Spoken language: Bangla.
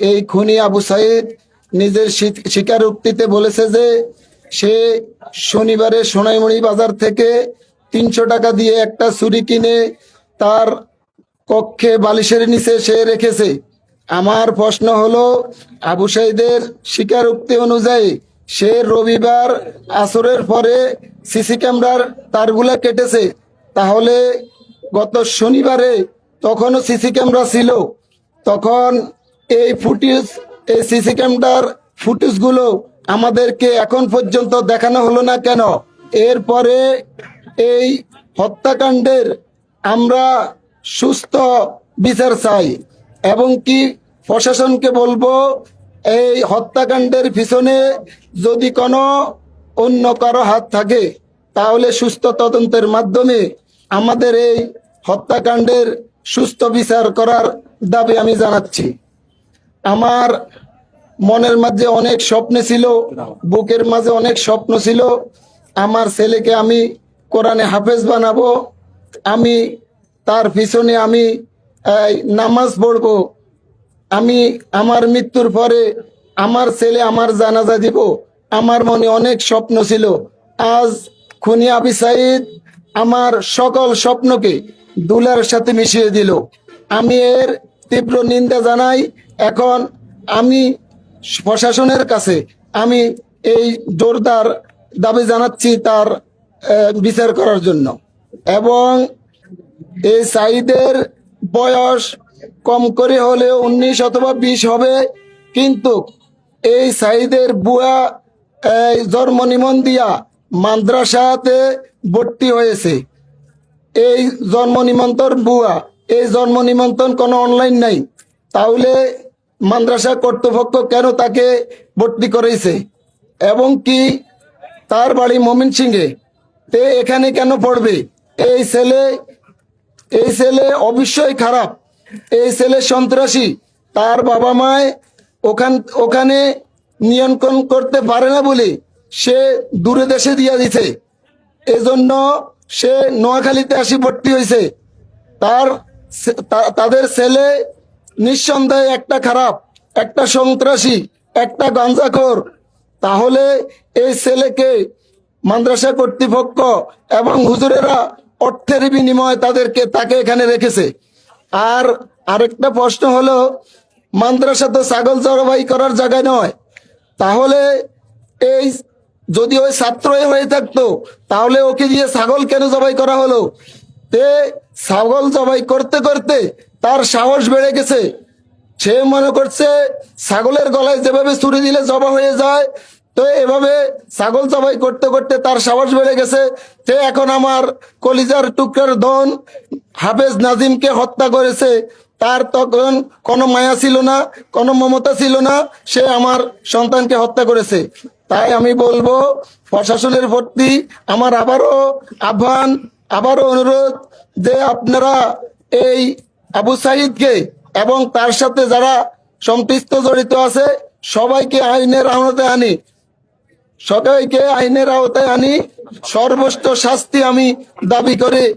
এই খুনি আবু সাইদ নিজের স্বী- স্বীকারোক্তিতে বলেছে যে সে শনিবারে সোনাইমণি বাজার থেকে তিনশো টাকা দিয়ে একটা ছুরি কিনে তার কক্ষে বালিশের নিচে সে রেখেছে। আমার প্রশ্ন হলো, আবু সাইদের স্বীকারোক্তি অনুযায়ী সে রবিবার আসরের পরে সিসি ক্যামেরার তারগুলা কেটেছে। তাহলে গত শনিবারে তখনও সিসি ক্যামেরা ছিল। তখন এই ফুটেজ, এই সিসি ক্যামেরার ফুটেজগুলো আমাদেরকে এখন পর্যন্ত দেখানো হলো না কেন? এরপরে এই হত্যাকাণ্ডের আমরা সুস্থ বিচার চাই এবং কি প্রশাসনকে বলব, এই হত্যাকাণ্ডের পিছনে যদি কোনো অন্য কারও হাত থাকে, তাহলে সুস্থ তদন্তের মাধ্যমে আমাদের এই হত্যাকাণ্ডের সুস্থ বিচার করার দাবি আমি জানাচ্ছি। আমার মনের মাঝে অনেক স্বপ্ন ছিল, বুকের মাঝে অনেক স্বপ্ন ছিল। আমার ছেলেকে আমি কোরআনে হাফেজ বানাবো, আমি তার পিছনে আমি নামাজ পড়ব। আমি আমার মৃত্যুর পরে আমার ছেলে আমার জানাজা দিব। আমার মনে অনেক স্বপ্ন ছিল। আজ খুনি আবি সাইদ আমার সকল স্বপ্নকে দুলার সাথে মিশিয়ে দিল। আমি এর তীব্র নিন্দা জানাই। এখন আমি প্রশাসনের কাছে আমি এই জোরদার দাবি জানাচ্ছি তার বিচার করার জন্য। এবং এই সাইদের বয়স কম করে হলেও উনিশ অথবা বিশ হবে, কিন্তু এই সাইদের বুয়া জন্ম নিমন্দিয়া মাদ্রাসাতে ভর্তি হয়েছে। এই জন্ম নিমন্ত্রণ বুয়া এই জন্ম নিমন্ত্রণ কোনো অনলাইন নাই। তাহলে মাদ্রাসা কর্তৃপক্ষ কেন তাকে ভর্তি করেছে? এবং কি তার বাড়ি মমিন সিংহে তে এখানে কেন পড়বে? এই ছেলে এই ছেলে অবশ্যই খারাপ। এই ছেলে সন্ত্রাসী। তার বাবা মায় ওখান, ওখানে নিয়ন্ত্রণ করতে পারে না বলে সে দূরে দেশে দিয়ে দিছে। এজন্য সে নোয়াখালীতে আসি ভর্তি হয়েছে তার তাদের ছেলে নিঃসন্দেহে একটা খারাপ, একটা সন্ত্রাসী, একটা গাঞ্জাখোর তাহলে এই ছেলেকে মাদ্রাসা কর্তৃপক্ষ এবং হুজুরেরা অর্থের বিনিময়ে তাদেরকে, তাকে এখানে রেখেছে। আর আরেকটা প্রশ্ন হলো, মাদ্রাসা তো ছাগল জড়বাই করার জায়গায় নয়। তাহলে এই, যদি ওই ছাত্রই হয়ে থাকতো, তাহলে ওকে দিয়ে ছাগল কেন জবাই করা হলো? তে ছাগল জবাই করতে করতে তার সাহস বেড়ে গেছে। সে মনে করছে, ছাগলের গলায় যেভাবে ছুরি দিলে জবা হয়ে যায়, তো এভাবে ছাগল জবাই করতে করতে তার সাহস বেড়ে গেছে। সে এখন আমার কলিজার টুকরার ধন হাফেজ নাজিমকে হত্যা করেছে। তার তখন কোনো মায়া ছিল না, কোনো মমতা ছিল না, সে আমার সন্তানকে হত্যা করেছে। তাই আমি বলব, প্রশাসনের প্রতি আমার আবারও আহ্বান আবারও অনুরোধ যে আপনারা এই আবু সাইদকে এবং তার সাথে যারা সম্পৃক্ত জড়িত আছে, সবাইকে আইনের আওতায় আনি। সবাইকে আইনের আওতায় আনি। সর্বোচ্চ শাস্তি আমি দাবি করে।